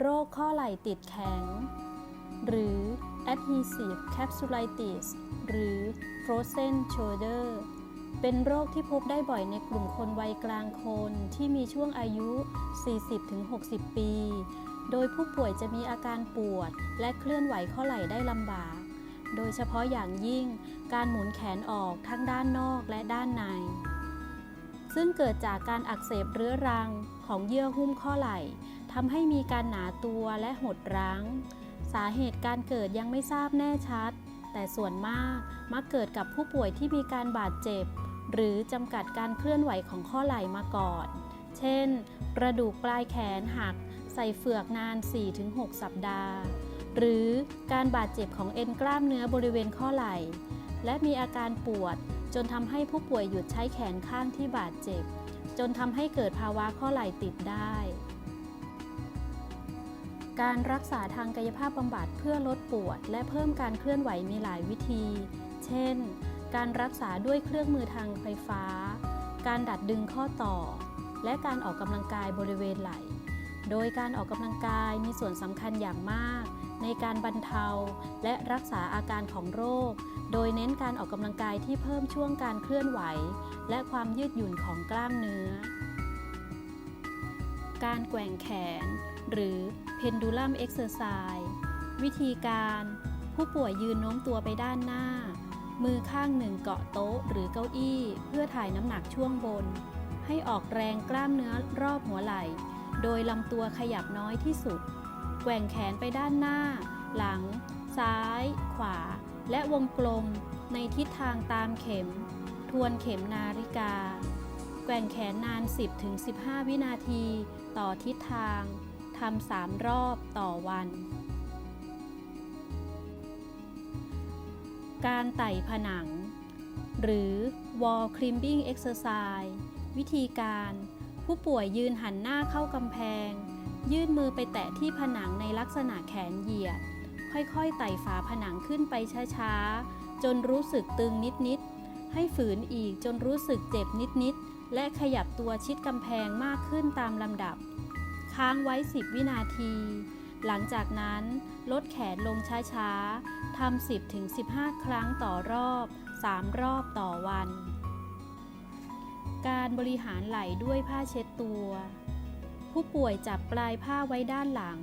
โรคข้อไหล่ติดแข็ง หรือ adhesive capsulitis หรือ frozen shoulder เป็นโรคที่พบได้บ่อยในกลุ่มคนวัยกลางคนที่มีช่วงอายุ 40-60 ปี โดยผู้ป่วยจะมีอาการปวดและเคลื่อนไหวข้อไหล่ได้ลำบาก โดยเฉพาะอย่างยิ่งการหมุนแขนออกทั้งด้านนอกและด้านใน ซึ่งเกิดจากการอักเสบเรื้อรังของเยื่อหุ้มข้อไหล่ ทำให้มีการหนาตัวและหดรั้ง สาเหตุการเกิดยังไม่ทราบแน่ชัด แต่ส่วนมากมักเกิดกับผู้ป่วยที่มีการบาดเจ็บ หรือจำกัดการเคลื่อนไหวของข้อไหล่มาก่อน เช่น กระดูกปลายแขนหัก ใส่เฟือกนาน 4-6 สัปดาห์ หรือการบาดเจ็บของเอ็นกล้ามเนื้อบริเวณข้อไหล่ และมีอาการปวดจนทำให้ผู้ป่วยหยุดใช้แขนข้างที่บาดเจ็บ จนทำให้เกิดภาวะข้อไหล่ติดได้ การรักษาทางกายภาพบำบัดเพื่อลดปวด และเพิ่มการเคลื่อนไหวมีหลายวิธี เช่น การรักษาด้วยเครื่องมือทางไฟฟ้า การดัดดึงข้อต่อ และการออกกำลังกายบริเวณไหล่ โดยการออกกำลังกายมีส่วนสำคัญอย่างมาก ในการบรรเทาและรักษาอาการของโรค โดยเน้นการออกกำลังกายที่เพิ่มช่วงการเคลื่อนไหว และความยืดหยุ่นของกล้ามเนื้อ การแกว่งแขน หรือ pendulum exercise วิธีการ ผู้ป่วยยืนโน้มตัวไปด้านหน้า มือข้างหนึ่งเกาะโต๊ะหรือเก้าอี้ เพื่อถ่ายน้ำหนักช่วงบน ให้ออกแรงกล้ามเนื้อรอบหัวไหล่ โดยลำตัวขยับน้อยที่สุด แกว่งแขนไปด้านหน้า หลัง ซ้าย ขวา และวงกลมในทิศทางตามเข็ม ทวนเข็มนาฬิกา แกว่งแขนนาน 10-15 วินาที ต่อทิศทางทำสามรอบต่อวัน การไต่ผนัง หรือ wall climbing exercise วิธีการ ผู้ป่วยยืนหันหน้าเข้ากำแพง ยื่นมือไปแตะที่ผนังในลักษณะแขนเหยียด ค่อยๆ ไต่ฝาผนังขึ้นไปช้าๆ จนรู้สึกตึงนิดๆ ให้ฝืนอีกจนรู้สึกเจ็บนิดๆ และขยับตัวชิดกำแพงมากขึ้นตามลำดับ ค้างไว้ 10 วินาที หลังจากนั้นลดแขนลงช้าๆทำ10-15 ครั้งต่อรอบ 3 รอบต่อวัน การบริหารไหล่ด้วยผ้าเช็ดตัว ผู้ป่วยจับปลายผ้าไว้ด้านหลัง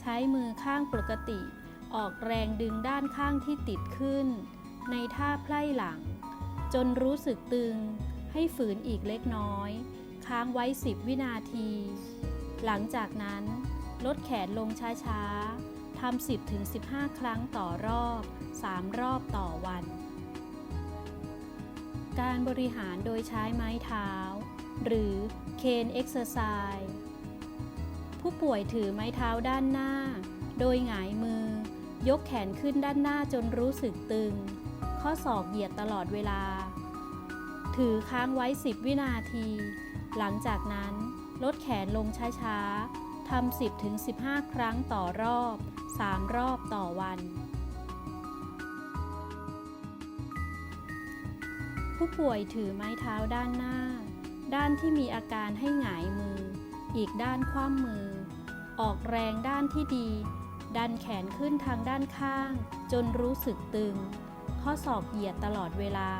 ใช้มือข้างปกติ ออกแรงดึงด้านข้างที่ติดขึ้น ในท่าไพล่หลัง จนรู้สึกตึง ให้ฝืนอีกเล็กน้อย ค้างไว้ 10 วินาที หลังจากนั้น ลดแขนลงช้าๆทำ10-15 ครั้งต่อรอบ 3 รอบต่อวัน การบริหารโดยใช้ไม้เท้า หรือ Cane Exercise ผู้ป่วยถือไม้เท้าด้านหน้า โดยหงายมือ ยกแขนขึ้นด้านหน้าจนรู้สึกตึง ข้อศอกเหยียดตลอดเวลา ถือค้างไว้ 10 วินาที หลังจากนั้น ลดแขนลงช้าๆทำ10-15 ครั้งต่อรอบ 3 รอบต่อวัน ผู้ป่วยถือไม้เท้าด้านหน้า ด้านที่มีอาการให้หงายมือ อีกด้านคว่ำมือ ออกแรงด้านที่ดี ดันแขนขึ้นทางด้านข้าง จนรู้สึกตึง ข้อศอกเหยียดตลอดเวลา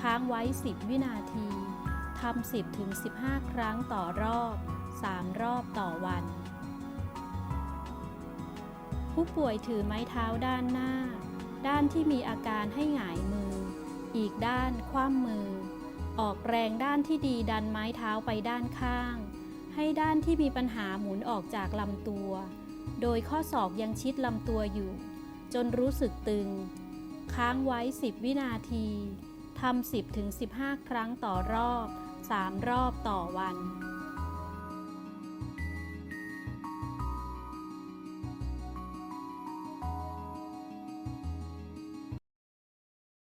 ค้างไว้ 10 วินาทีทำ10ถึง15 ครั้งต่อรอบ 3 รอบต่อวัน ผู้ป่วยถือไม้เท้าด้านหน้า ด้านที่มีอาการให้หงายมือ อีกด้านคว่ำมือ ออกแรงด้านที่ดีดันไม้เท้าไปด้านข้าง ให้ด้านที่มีปัญหาหมุนออกจากลำตัว โดยข้อศอกยังชิดลำตัวอยู่ จนรู้สึกตึง ค้างไว้ 10 วินาที ทำ 10-15 ครั้งต่อรอบ 3 รอบต่อวัน